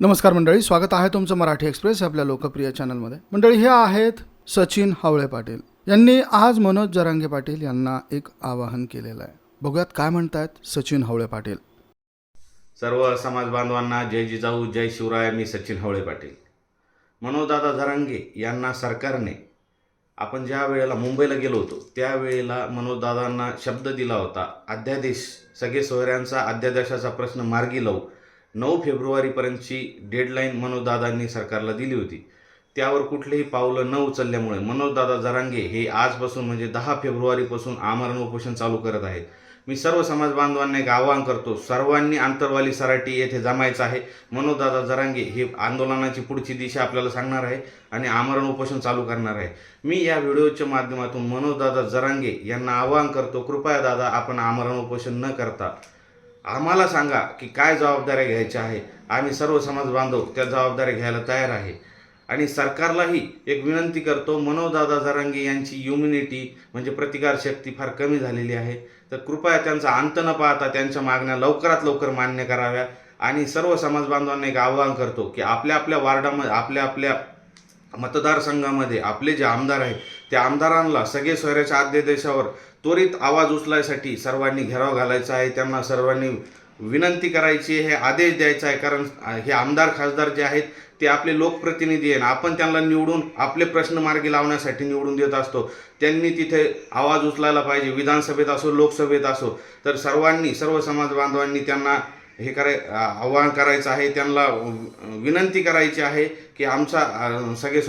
नमस्कार मंडळी स्वागत आहे तुमचं मराठी एक्सप्रेस आपल्या लोकप्रिय चॅनलमध्ये. मंडळी हे आहेत सचिन हावळे पाटील. यांनी आज मनोज जरांगे पाटील यांना एक आवाहन केलेलं आहे. बघूयात काय म्हणतायत सचिन हावळे पाटील. सर्व समाज बांधवांना जय जिजाऊ जय शिवराय मी सचिन हवळे पाटील. मनोजदादा झरांगे यांना सरकारने आपण ज्या वेळेला मुंबईला गेलो होतो त्यावेळेला मनोजदादांना शब्द दिला होता अध्यादेश सगळे सोयऱ्यांचा अध्यादेशाचा प्रश्न मार्गी लावू नऊ फेब्रुवारीपर्यंतची डेडलाईन मनोजदादांनी सरकारला दिली होती. त्यावर कुठलेही पावलं न उचलल्यामुळे मनोजदादा जरांगे हे आजपासून म्हणजे दहा फेब्रुवारीपासून आमरण उपोषण चालू करत आहेत. मी सर्व समाज बांधवांना एक आवाहन करतो सर्वांनी आंतरवाली सराटी येथे जमायचं आहे. मनोजदादा जरांगे हे आंदोलनाची पुढची दिशा आपल्याला सांगणार आहे आणि आमरण उपोषण चालू करणार आहे. मी या व्हिडिओच्या माध्यमातून मनोजदादा जरांगे यांना आवाहन करतो कृपया दादा आपण आमरण उपोषण न करता आम्हाला सांगा की काय जबाबदाऱ्या घ्यायच्या आहे. आम्ही सर्व समाज बांधव त्या जबाबदाऱ्या घ्यायला तयार आहे. आणि सरकारलाही एक विनंती करतो मनोदादा जरांगे यांची युम्युनिटी म्हणजे प्रतिकारशक्ती फार कमी झालेली आहे. तर कृपया त्यांचा अंत न पाहता त्यांच्या मागण्या लवकरात लवकर मान्य कराव्या. आणि सर्व समाज बांधवांना एक आवाहन करतो की आपल्या आपल्या वार्डामध्ये आपल्या आपल्या मतदारसंघामध्ये आपले जे आमदार आहेत त्या आमदारांना सगळे सोयऱ्याच्या अध्यादेशावर त्वरित आवाज उचलायसाठी सर्वांनी घेराव घालायचा आहे. त्यांना सर्वांनी विनंती करायची आहे, हे आदेश द्यायचा आहे. कारण हे आमदार खासदार जे आहेत ते आपले लोकप्रतिनिधी आहे आपण त्यांना निवडून आपले प्रश्न मार्गी लावण्यासाठी निवडून देत असतो. त्यांनी तिथे आवाज उचलायला पाहिजे. विधानसभेत असो लोकसभेत असो. तर सर्वांनी सर्व समाज बांधवांनी त्यांना हे कराय आवाहन करायचं आहे त्यांना विनंती करायची आहे की आमचा अ, सगळे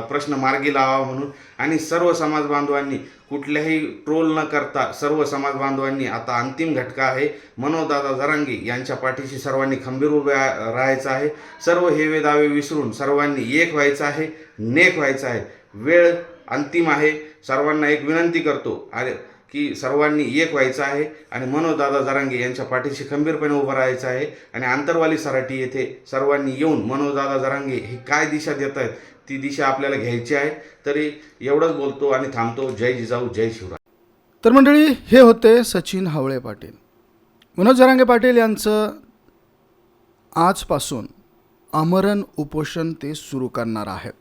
प्रश्न मार्गी लावा म्हणून. आणि सर्व समाज बांधवांनी कुठल्याही ट्रोल न करता सर्व समाज बांधवांनी आता अंतिम घटका आहे. मनोजदादा जरांगे यांच्या पाठीशी सर्वांनी खंबीर उभे राहायचं आहे. सर्व हेवे दावे विसरून सर्वांनी एक व्हायचं आहे नेक व्हायचं आहे. वेळ अंतिम आहे. सर्वांना एक विनंती करतो. अरे की सर्वांनी एक व्हायचं आहे आणि मनोजदादा जरांगे यांच्या पाठीशी खंबीरपणे उभं राहायचं आहे आणि आंतरवाली सराटी येथे सर्वांनी येऊन मनोजदादा जरांगे हे काय दिशा देत आहेत ती दिशा आपल्याला घ्यायची आहे. तरी एवढंच बोलतो आणि थांबतो. जय जिजाऊ जय शिवराय. तर मंडळी हे होते सचिन हावळे पाटील. मनोज जरांगे पाटील यांचं आजपासून आमरण उपोषण ते सुरू करणार आहेत.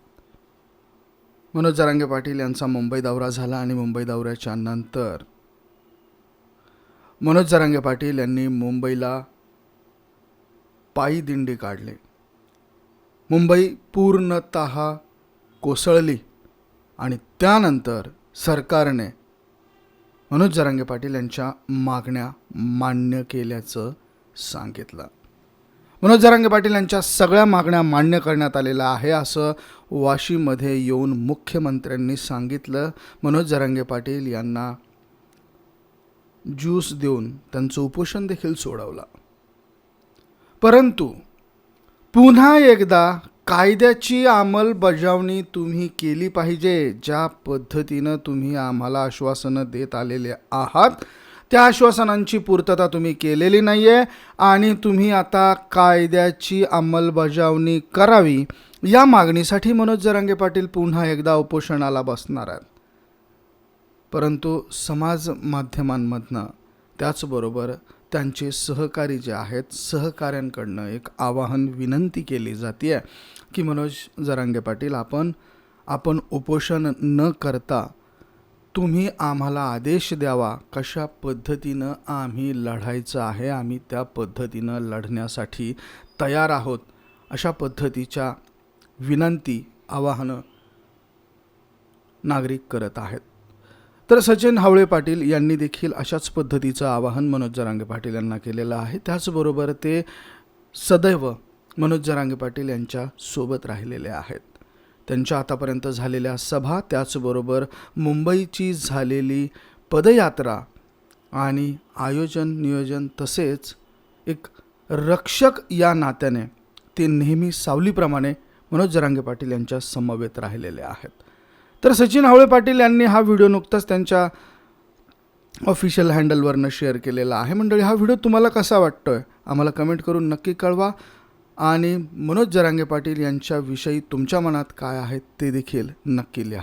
मनोज जरांगे पाटील यांचा मुंबई दौरा झाला आणि मुंबई दौऱ्याच्या नंतर मनोज जरांगे पाटील यांनी मुंबईला पायी दिंडी काढले. मुंबई पूर्णत कोसळली आणि त्यानंतर सरकारने मनोज जरांगे पाटील यांच्या मागण्या मान्य केल्याचं सांगितलं. मनोज जरांगे पाटील यांच्या सगळ्या मागण्या मान्य करण्यात आलेल्या आहे असं वाशीमध्ये येऊन मुख्यमंत्र्यांनी सांगितलं. मनोज जरांगे पाटील यांना ज्यूस देऊन त्यांचं उपोषण देखील सोडवलं. परंतु पुन्हा एकदा कायद्याची अंमलबजावणी तुम्ही केली पाहिजे ज्या पद्धतीनं तुम्ही आम्हाला आश्वासनं देत आलेले आहात त्या आश्वासनांची पूर्तता तुम्ही केलेली नाही आहे आणि तुम्ही आता कायद्याची अंमलबजावणी करावी. या मागणीसाठी मनोज जरांगे पाटील पुन्हा एकदा उपोषणाला बसणार आहेत. परंतु समाज माध्यमांमधनं त्याचबरोबर त्यांचे सहकारी जे आहेत सहकाऱ्यांकडनं एक आवाहन विनंती केली जाते की मनोज जरांगे पाटील आपण आपण उपोषण न करता तुम्ही आम्हाला आदेश द्यावा कशा पद्धतीनं आम्ही लढायचं आहे आम्ही त्या पद्धतीनं लढण्यासाठी तयार आहोत अशा पद्धतीच्या विनंती आवाहनं नागरिक करत आहेत. तर सचिन हावळे पाटील यांनी देखील अशाच पद्धतीचं आवाहन मनोज जरांगे पाटील यांना केलेलं आहे. त्याचबरोबर ते सदैव मनोज जरांगे पाटील यांच्या सोबत राहिलेले आहेत. त्यांच्या आतापर्यंत झालेल्या सभा त्याचबरोबर मुंबईची झालेली पदयात्रा आणि आयोजन नियोजन तसेच एक रक्षक या नात्याने ते नेहमी सावलीप्रमाणे मनोज जरांगे पाटील यांच्या समवेत राहिलेले आहेत. तर सचिन हावळे पाटील यांनी हा व्हिडिओ नुकताच त्यांच्या ऑफिशियल हँडलवरनं शेअर केलेला आहे. मंडळी हा व्हिडिओ तुम्हाला कसा वाटतो आहे आम्हाला कमेंट करून नक्की कळवा. आणि मनोज जरांगे पाटील यांच्याविषयी तुमच्या मनात काय आहे ते देखील नक्की लिहा.